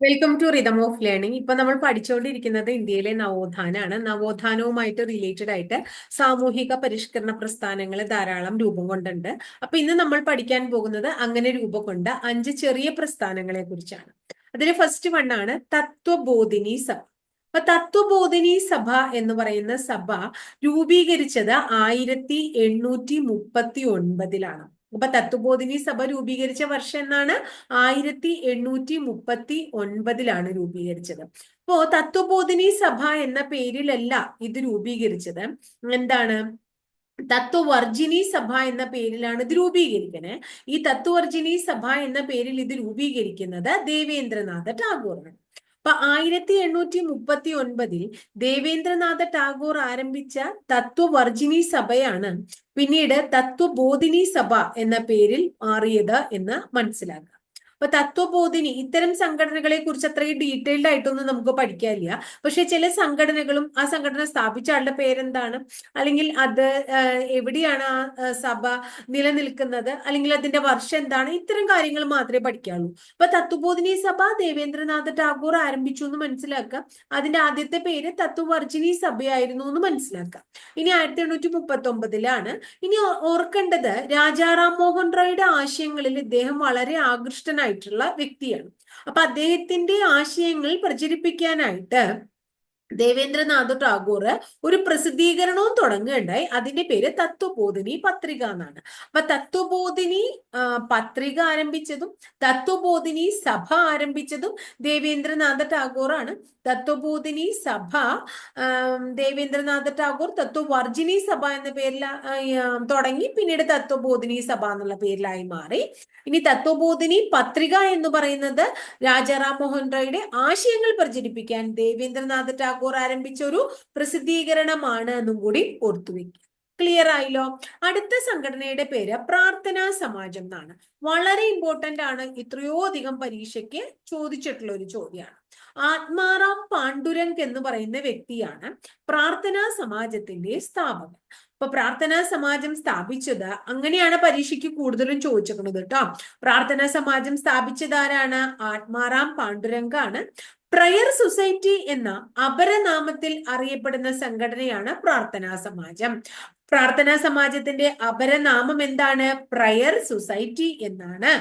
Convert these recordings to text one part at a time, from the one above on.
Welcome to rhythm of learning ഇപ്പൊ നമ്മൾ പഠിച്ചുകൊണ്ടിരിക്കുന്നത് ഇന്ത്യയിലെ നവോത്ഥാനാണ് നവോത്ഥാനവുമായിട്ട് റിലേറ്റഡ് ആയിട്ട് സാമൂഹിക പരിഷ്കരണ പ്രസ്ഥാനങ്ങൾ ധാരാളം രൂപം കൊണ്ടുണ്ട്. അപ്പൊ ഇന്ന് നമ്മൾ പഠിക്കാൻ പോകുന്നത് അങ്ങനെ രൂപം കൊണ്ട അഞ്ച് ചെറിയ പ്രസ്ഥാനങ്ങളെ കുറിച്ചാണ്. അതിൽ ഫസ്റ്റ് ആണ് തത്വബോധിനി സഭ. അപ്പൊ തത്വബോധിനി സഭ എന്ന് പറയുന്ന സഭ രൂപീകരിച്ചത് ആയിരത്തി എണ്ണൂറ്റി മുപ്പത്തി ഒൻപതിലാണ്. അപ്പൊ തത്വബോധിനി സഭ രൂപീകരിച്ച വർഷം എന്നാണ്? ആയിരത്തി എണ്ണൂറ്റി മുപ്പത്തി ഒൻപതിലാണ് രൂപീകരിച്ചത്. അപ്പോ തത്വബോധിനി സഭ എന്ന പേരിലല്ല ഇത് രൂപീകരിച്ചത്. എന്താണ്? തത്വവർജിനി സഭ എന്ന പേരിലാണ് ഇത് രൂപീകരിക്കുന്നത് ഈ തത്വവർജിനി സഭ എന്ന പേരിൽ ഇത് രൂപീകരിക്കുന്നത് ദേവേന്ദ്രനാഥ ടാഗോറാണ്. അപ്പൊ ആയിരത്തി എണ്ണൂറ്റി മുപ്പത്തി ഒൻപതിൽ ദേവേന്ദ്രനാഥ ടാഗോർ ആരംഭിച്ച തത്വവർജിനി സഭയാണ്. പിന്നീട് തത്വബോധിനി സഭ എന്ന പേരിൽ മാറിയത് എന്ന് മനസ്സിലാക്കുക അപ്പൊ തത്വബോധിനി ഇത്തരം സംഘടനകളെ കുറിച്ച് അത്രയും ഡീറ്റെയിൽഡ് ആയിട്ടൊന്നും നമുക്ക് പഠിക്കാനില്ല. പക്ഷെ ചില സംഘടനകളും ആ സംഘടന സ്ഥാപിച്ച ആളുടെ പേരെന്താണ്? അല്ലെങ്കിൽ അത് എവിടെയാണ് ആ സഭ നിലനിൽക്കുന്നത്? അല്ലെങ്കിൽ അതിന്റെ വർഷം എന്താണ്? ഇത്തരം കാര്യങ്ങൾ മാത്രമേ പഠിക്കാവുള്ളൂ. അപ്പൊ തത്വബോധിനി സഭ ദേവേന്ദ്രനാഥ് ടാഗോർ ആരംഭിച്ചു എന്ന് മനസ്സിലാക്കുക. അതിന്റെ ആദ്യത്തെ പേര് തത്വവർജിനി സഭയായിരുന്നു എന്ന് മനസ്സിലാക്കുക. ഇനി ആയിരത്തി എണ്ണൂറ്റി മുപ്പത്തി ഒമ്പതിലാണ് ഇനി ഓർക്കേണ്ടത് രാജാറാം മോഹൻ റോയുടെ ആശയങ്ങളിൽ ഇദ്ദേഹം വളരെ ആകൃഷ്ടനായി ആയിട്ടുള്ള വ്യക്തിയാണ്. അപ്പൊ അദ്ദേഹത്തിന്റെ ആശയങ്ങൾ പ്രചരിപ്പിക്കാനായിട്ട് ദേവേന്ദ്രനാഥ് ടാഗോർ ഒരു പ്രസിദ്ധീകരണവും തുടങ്ങുകയുണ്ടായി അതിന്റെ പേര് തത്വബോധിനി പത്രിക എന്നാണ്. അപ്പൊ തത്വബോധിനി പത്രിക ആരംഭിച്ചതും തത്വബോധിനി സഭ ആരംഭിച്ചതും ദേവേന്ദ്രനാഥ ടാഗോറാണ്. തത്വബോധിനി സഭ ദേവേന്ദ്രനാഥ ടാഗോർ തത്വവർജിനി സഭ എന്ന പേരിൽ തുടങ്ങി. പിന്നീട് തത്വബോധിനി സഭ എന്നുള്ള പേരിലായി മാറി. ഇനി തത്വബോധിനി പത്രിക എന്ന് പറയുന്നത് രാജാറാം മോഹൻ റോയുടെ ആശയങ്ങൾ പ്രചരിപ്പിക്കാൻ ദേവേന്ദ്രനാഥ ടാഗോർ ആരംഭിച്ച ഒരു പ്രസിദ്ധീകരണമാണ് എന്നും കൂടി ഓർത്തുവെക്കുക ക്ലിയർ ആയില്ലോ? അടുത്ത സംഘടനയുടെ പേര് പ്രാർത്ഥനാ സമാജം എന്നാണ്. വളരെ ഇമ്പോർട്ടന്റ് ആണ് ഇത്രയോ അധികം പരീക്ഷയ്ക്ക് ചോദിച്ചിട്ടുള്ള ഒരു ചോദ്യമാണ്. ആത്മാറാം പാണ്ഡുരംഗ് എന്ന് പറയുന്ന വ്യക്തിയാണ് പ്രാർത്ഥനാ സമാജത്തിന്റെ സ്ഥാപകൻ. അപ്പൊ പ്രാർത്ഥനാ സമാജം സ്ഥാപിച്ചത് അങ്ങനെയാണ് പരീക്ഷയ്ക്ക് കൂടുതലും ചോദിച്ചിരിക്കുന്നത് കേട്ടോ. പ്രാർത്ഥനാ സമാജം സ്ഥാപിച്ചത് ആരാണ്? ആത്മാറാം പാണ്ഡുരംഗാണ്. പ്രയർ സൊസൈറ്റി എന്ന അപരനാമത്തിൽ അറിയപ്പെടുന്ന സംഘടനയാണ് പ്രാർത്ഥനാ സമാജം. പ്രാർത്ഥനാ സമാജത്തിന്റെ അപരനാമം എന്താണ്? പ്രയർ സൊസൈറ്റി എന്നാണ്.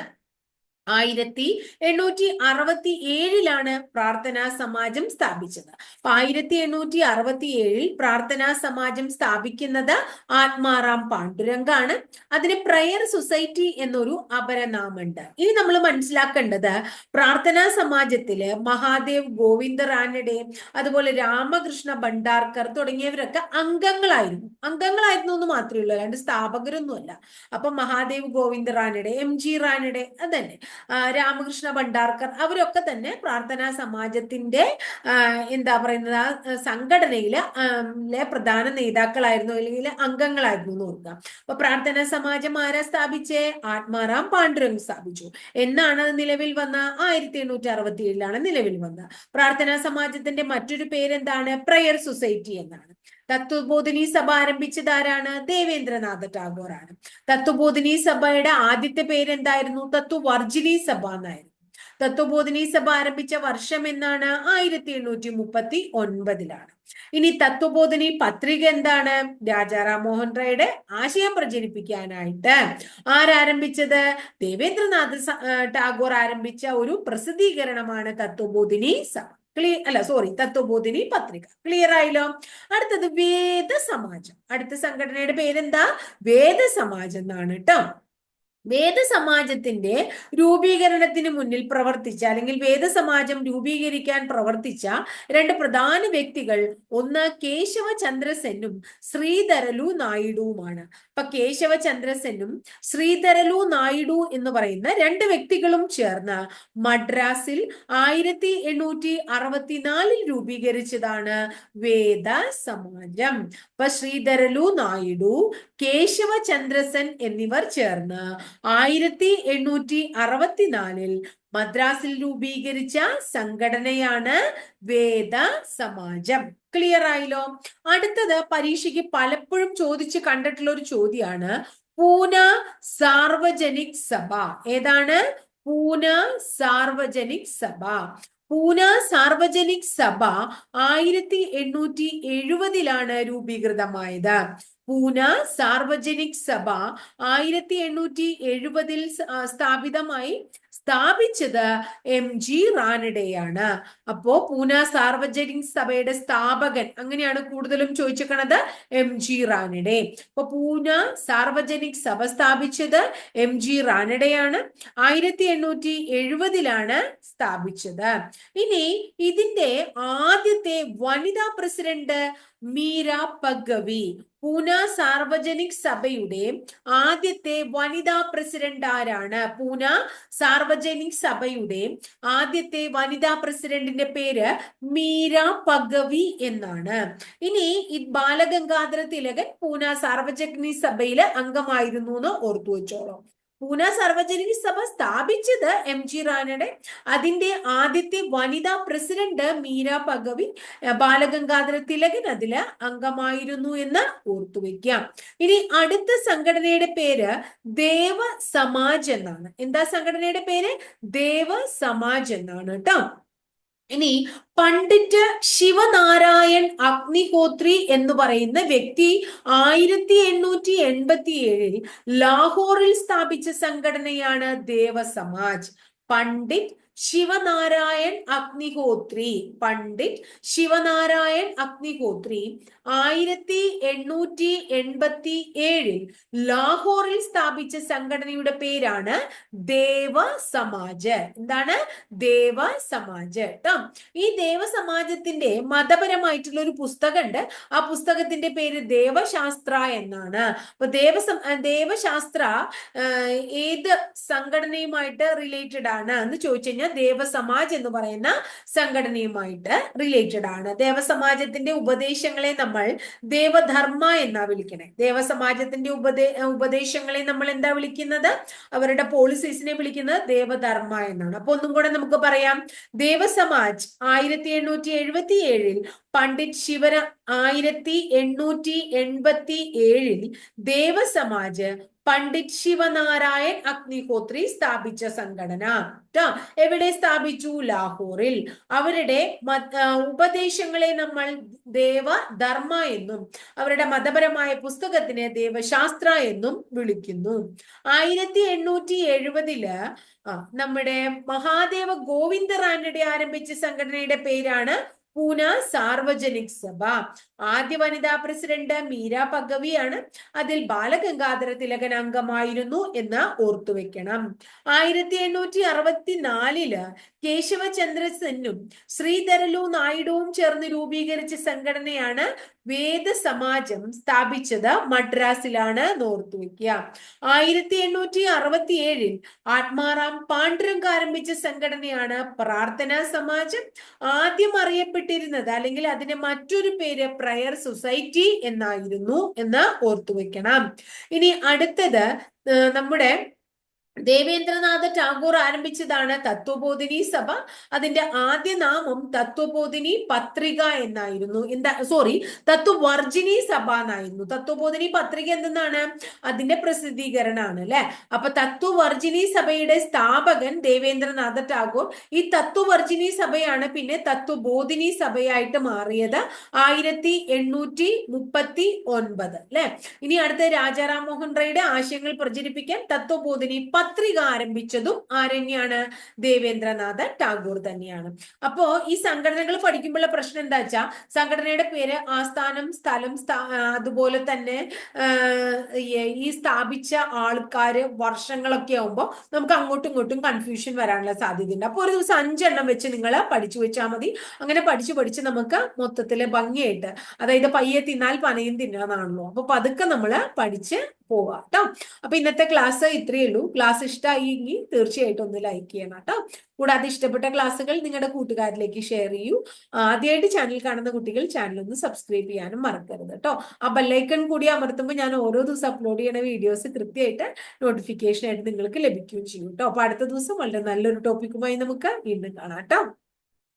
ആയിരത്തി എണ്ണൂറ്റി അറുപത്തി ഏഴിലാണ് പ്രാർത്ഥനാ സമാജം സ്ഥാപിച്ചത്. അപ്പൊ ആയിരത്തി എണ്ണൂറ്റി അറുപത്തി ഏഴിൽ പ്രാർത്ഥനാ സമാജം സ്ഥാപിക്കുന്നത് ആത്മാറാം പാണ്ഡുരംഗാണ്. അതിന് പ്രയർ സൊസൈറ്റി എന്നൊരു അപരനാമുണ്ട് ഇനി നമ്മൾ മനസ്സിലാക്കേണ്ടത് പ്രാർത്ഥനാ സമാജത്തിൽ മഹാദേവ് ഗോവിന്ദ റാനഡെ അതുപോലെ രാമകൃഷ്ണ ഭണ്ഡാർക്കർ തുടങ്ങിയവരൊക്കെ അംഗങ്ങളായിരുന്നു. അംഗങ്ങളായിരുന്നു എന്ന് മാത്രമേ ഉള്ളൂ അല്ലാണ്ട് സ്ഥാപകരൊന്നുമല്ല. അപ്പൊ മഹാദേവ് ഗോവിന്ദ റാനഡെ എം ജി റാനഡെ അതന്നെ. രാമകൃഷ്ണ ഭണ്ഡാർക്കർ അവരൊക്കെ തന്നെ പ്രാർത്ഥനാ സമാജത്തിന്റെ എന്താ പറയുന്നത് ആ സംഘടനയിലെ പ്രധാന നേതാക്കളായിരുന്നു അല്ലെങ്കിൽ അംഗങ്ങളായിരുന്നു എന്ന് ഓർക്കുക. അപ്പൊ പ്രാർത്ഥനാ സമാജം ആരാ സ്ഥാപിച്ചേ? ആത്മാറാം പാണ്ഡുരംഗ് സ്ഥാപിച്ചു. എന്നാണ് നിലവിൽ വന്ന ആയിരത്തി എണ്ണൂറ്റി അറുപത്തി ഏഴിലാണ് നിലവിൽ വന്നത്. പ്രാർത്ഥനാ സമാജത്തിന്റെ മറ്റൊരു പേരെന്താണ്? പ്രയർ സൊസൈറ്റി എന്നാണ്. തത്വബോധിനി സഭ ആരംഭിച്ചത് ആരാണ് ദേവേന്ദ്രനാഥ ടാഗോർ ആണ് തത്വബോധിനി സഭയുടെ ആദ്യത്തെ പേരെന്തായിരുന്നു? തത്വവർജിനി സഭ എന്നായിരുന്നു. തത്വബോധിനി സഭ ആരംഭിച്ച വർഷം എന്നാണ്? ആയിരത്തി എണ്ണൂറ്റി മുപ്പത്തി ഒൻപതിലാണ് ഇനി തത്വബോധിനി പത്രിക എന്താണ്? രാജാറാം മോഹൻ റോയുടെ ആശയം പ്രചരിപ്പിക്കാനായിട്ട് ആരാരംഭിച്ചത്? ദേവേന്ദ്രനാഥ് ടാഗോർ ആരംഭിച്ച ഒരു പ്രസിദ്ധീകരണമാണ് തത്വബോധിനി സഭ. ക്ലിയർ അല്ല സോറി തത്വബോധിനി പത്രിക. ക്ലിയർ ആയല്ലോ? അടുത്തത് വേദസമാജം. അടുത്ത സംഘടനയുടെ പേരെന്താ? വേദസമാജം എന്നാണ് കേട്ടോ വേദസമാജത്തിന്റെ രൂപീകരണത്തിന് മുന്നിൽ പ്രവർത്തിച്ച അല്ലെങ്കിൽ വേദസമാജം രൂപീകരിക്കാൻ പ്രവർത്തിച്ച രണ്ട് പ്രധാന വ്യക്തികൾ ഒന്ന് കേശവ ചന്ദ്രസെന്നും ശ്രീധരലു നായിഡുവുമാണ്. അപ്പൊ കേശവ ചന്ദ്രസെന്നും ശ്രീധരലു നായിഡു എന്ന് പറയുന്ന രണ്ട് വ്യക്തികളും ചേർന്ന് മദ്രാസിൽ ആയിരത്തി എണ്ണൂറ്റി അറുപത്തിനാലിൽ രൂപീകരിച്ചതാണ് വേദ സമാജം അപ്പൊ ശ്രീധരലു നായിഡു കേശവ ചന്ദ്രസൻ എന്നിവർ ചേർന്ന് ആയിരത്തി എണ്ണൂറ്റി അറുപത്തിനാലിൽ മദ്രാസിൽ രൂപീകരിച്ച സംഘടനയാണ് വേദ സമാജം ക്ലിയർ ആയില്ലോ? അടുത്തത് പരീക്ഷയ്ക്ക് പലപ്പോഴും ചോദിച്ച് കണ്ടിട്ടുള്ള ഒരു ചോദ്യമാണ് പൂന സാർവജനിക് സഭ. ഏതാണ്? പൂന സാർവജനിക് സഭ. പൂന സാർവജനിക് സഭ ആയിരത്തി എണ്ണൂറ്റി എഴുപതിലാണ് രൂപീകൃതമായത്. പൂന സാർവജനിക് സഭ ആയിരത്തി എണ്ണൂറ്റി എഴുപതിൽ സ്ഥാപിതമായി സ്ഥാപിച്ചത് എം ജി റാനഡെയാണ്. അപ്പോ പൂന സാർവജനിക് സഭയുടെ സ്ഥാപകൻ അങ്ങനെയാണ് കൂടുതലും ചോദിച്ചിരിക്കണത് എം ജി റാനഡെ. അപ്പൊ പൂന സാർവജനിക് സഭ സ്ഥാപിച്ചത് എം ജി റാനഡെയാണ്. ആയിരത്തി എണ്ണൂറ്റി എഴുപതിലാണ് സ്ഥാപിച്ചത്. ഇനി ഇതിന്റെ ആദ്യത്തെ വനിതാ പ്രസിഡന്റ് മീര പഗവി. പൂന സാർവജനിക് സഭയുടെ ആദ്യത്തെ വനിതാ പ്രസിഡന്റ് ആരാണ്? പൂന സാർവജനിക് സഭയുടെ ആദ്യത്തെ വനിതാ പ്രസിഡന്റിന്റെ പേര് മീര പഗവി എന്നാണ്. ഇനി ബാലഗംഗാധര തിലകൻ പൂന സാർവജനിക് സഭയിലെ അംഗമായിരുന്നു എന്ന് ഓർത്തു വെച്ചോളൂ പൂന സർവജനിക സഭ സ്ഥാപിച്ചത് എം ജി റാനയുടെ അതിന്റെ ആദ്യത്തെ വനിതാ പ്രസിഡന്റ് മീര പഗവി ബാലഗംഗാധര തിലകൻ അതിൽ അംഗമായിരുന്നു എന്ന് ഓർത്തുവെക്കാം ഇനി അടുത്ത സംഘടനയുടെ പേര് ദേവ സമാജ് എന്നാണ്. എന്താ സംഘടനയുടെ പേര്? ദേവ സമാജ് എന്നാണ് കേട്ടോ. ഇനി പണ്ഡിറ്റ് ശിവനാരായൺ അഗ്നിഹോത്രി എന്ന് പറയുന്ന വ്യക്തി ആയിരത്തി എണ്ണൂറ്റി എൺപത്തി ഏഴിൽ ലാഹോറിൽ സ്ഥാപിച്ച സംഘടനയാണ് ദേവസമാജ്. പണ്ഡിറ്റ് ശിവനാരായൺ അഗ്നിഹോത്രി. പണ്ഡിറ്റ് ശിവനാരായൺ അഗ്നിഹോത്രി. ആയിരത്തി എണ്ണൂറ്റി എൺപത്തി ഏഴിൽ ലാഹോറിൽ സ്ഥാപിച്ച സംഘടനയുടെ പേരാണ് ദേവ സമാജ് എന്താണ്? ദേവ സമാജ് കേട്ടോ ഈ ദേവ സമാജത്തിന്റെ മതപരമായിട്ടുള്ള ഒരു പുസ്തകമുണ്ട്. ആ പുസ്തകത്തിന്റെ പേര് ദേവശാസ്ത്ര എന്നാണ്. അപ്പൊ ദേവ ദേവശാസ്ത്ര ഏത് സംഘടനയുമായിട്ട് റിലേറ്റഡ് ആണ് എന്ന് ചോദിച്ചു കഴിഞ്ഞാൽ ദേവസമാജ് എന്ന് പറയുന്ന സംഘടനയുമായിട്ട് റിലേറ്റഡ് ആണ്. ദേവസമാജത്തിന്റെ ഉപദേശങ്ങളെ നമ്മൾ ദേവധർമ്മ എന്നാ വിളിക്കണേ. ദേവസമാജത്തിന്റെ ഉപദേ ഉപദേശങ്ങളെ നമ്മൾ എന്താ വിളിക്കുന്നത്? അവരുടെ പോളിസീസിനെ വിളിക്കുന്നത് ദേവധർമ്മ എന്നാണ്. അപ്പൊ ഒന്നും കൂടെ നമുക്ക് പറയാം. ദേവസമാജ് ആയിരത്തി എണ്ണൂറ്റി എഴുപത്തി ഏഴിൽ പണ്ഡിറ്റ് ശിവര ആയിരത്തി എണ്ണൂറ്റി എൺപത്തി ഏഴിൽ ദേവസമാജ് പണ്ഡിറ്റ് ശിവനാരായൺ അഗ്നിഹോത്രി സ്ഥാപിച്ച സംഘടന എവിടെ സ്ഥാപിച്ചു? ലാഹോറിൽ. അവരുടെ ഉപദേശങ്ങളെ നമ്മൾ ദേവ ധർമ്മ എന്നും അവരുടെ മതപരമായ പുസ്തകത്തിനെ ദേവശാസ്ത്ര എന്നും വിളിക്കുന്നു. ആയിരത്തി എണ്ണൂറ്റി എഴുപതിൽ നമ്മുടെ മഹാദേവ ഗോവിന്ദ റാനഡെ ആരംഭിച്ച സംഘടനയുടെ പേരാണ് പൂന സാർവജനിക് സഭ. ആദ്യ വനിതാ പ്രസിഡന്റ് മീര പഗവിയാണ് അതിൽ ബാലഗംഗാധര തിലകൻ അംഗമായിരുന്നു എന്ന് ഓർത്തുവെക്കണം. ആയിരത്തി എണ്ണൂറ്റി അറുപത്തിനാലിൽ കേശവചന്ദ്ര സെന്നും ശ്രീധരലു നായിഡുവും ചേർന്ന് രൂപീകരിച്ച സംഘടനയാണ് വേദ സമാജം സ്ഥാപിച്ചത് മദ്രാസിലാണ് ഓർത്തുവെക്കുക ആയിരത്തി എണ്ണൂറ്റി അറുപത്തി ഏഴിൽ ആത്മാറാം പാണ്ഡുരംഗ് ആരംഭിച്ച സംഘടനയാണ് പ്രാർത്ഥനാ സമാജം. ആദ്യം അറിയപ്പെട്ടിരുന്നത് അല്ലെങ്കിൽ അതിന് മറ്റൊരു പേര് പ്രയർ സൊസൈറ്റി എന്നായിരുന്നു എന്ന് ഓർത്തു വെക്കണം ഇനി അടുത്തത് നമ്മുടെ ദേവേന്ദ്രനാഥ ടാഗോർ ആരംഭിച്ചതാണ് തത്വബോധിനി സഭ. അതിന്റെ ആദ്യ നാമം തത്വബോധിനി പത്രിക എന്നായിരുന്നു. എന്താ സോറി തത്വവർജിനി സഭ എന്നായിരുന്നു. തത്വബോധിനി പത്രിക എന്തെന്നാണ്? അതിന്റെ പ്രസിദ്ധീകരണമാണ് അല്ലെ? അപ്പൊ തത്വവർജിനി സഭയുടെ സ്ഥാപകൻ ദേവേന്ദ്രനാഥ ടാഗോർ ഈ തത്വവർജിനി സഭയാണ് പിന്നെ തത്വബോധിനി സഭയായിട്ട് മാറിയത് ആയിരത്തി എണ്ണൂറ്റി മുപ്പത്തി ഒൻപത് അല്ലെ? ഇനി അടുത്ത രാജാറാം മോഹൻ റോയുടെ ആശയങ്ങൾ പ്രചരിപ്പിക്കാൻ തത്വബോധിനി പത്രിക ആരംഭിച്ചതും ആരെന്നെയാണ് ദേവേന്ദ്രനാഥ ടാഗോർ തന്നെയാണ്. അപ്പോ ഈ സംഘടനകൾ പഠിക്കുമ്പോഴുള്ള പ്രശ്നം എന്താ വെച്ചാൽ സംഘടനയുടെ പേര് ആസ്ഥാനം സ്ഥലം അതുപോലെ തന്നെ ഈ സ്ഥാപിച്ച ആൾക്കാര് വർഷങ്ങളൊക്കെ ആവുമ്പോൾ നമുക്ക് അങ്ങോട്ടും ഇങ്ങോട്ടും കൺഫ്യൂഷൻ വരാനുള്ള സാധ്യതയുണ്ട്. അപ്പോൾ ഒരു ദിവസം അഞ്ചെണ്ണം വെച്ച് നിങ്ങൾ പഠിച്ചു വെച്ചാൽ മതി. അങ്ങനെ പഠിച്ചു പഠിച്ച് നമുക്ക് മൊത്തത്തിൽ ഭംഗിയായിട്ട് അതായത് പയ്യെ തിന്നാൽ പനയും തിന്നാന്നാണല്ലോ അപ്പൊ പതുക്കെ നമ്മൾ പഠിച്ച് പോവാം കേട്ടോ അപ്പൊ ഇന്നത്തെ ക്ലാസ് ഇത്രയേ ഉള്ളൂ. ക്ലാസ് ഇഷ്ടമായി തീർച്ചയായിട്ടും ഒന്ന് ലൈക്ക് ചെയ്യണം കേട്ടോ കൂടാതെ ഇഷ്ടപ്പെട്ട ക്ലാസ്സുകൾ നിങ്ങളുടെ കൂട്ടുകാരിലേക്ക് ഷെയർ ചെയ്യൂ. ആദ്യമായിട്ട് ചാനൽ കാണുന്ന കുട്ടികൾ ചാനൽ ഒന്ന് സബ്സ്ക്രൈബ് ചെയ്യാനും മറക്കരുത് കേട്ടോ ആ ബെല്ലൈക്കൺ കൂടി അമർത്തുമ്പോൾ ഞാൻ ഓരോ ദിവസം അപ്ലോഡ് ചെയ്യുന്ന വീഡിയോസ് കൃത്യമായിട്ട് നോട്ടിഫിക്കേഷൻ ആയിട്ട് നിങ്ങൾക്ക് ലഭിക്കുകയും ചെയ്യും കേട്ടോ അപ്പൊ അടുത്ത ദിവസം വളരെ നല്ലൊരു ടോപ്പിക്കുമായി നമുക്ക് വീണ്ടും കാണാം കേട്ടോ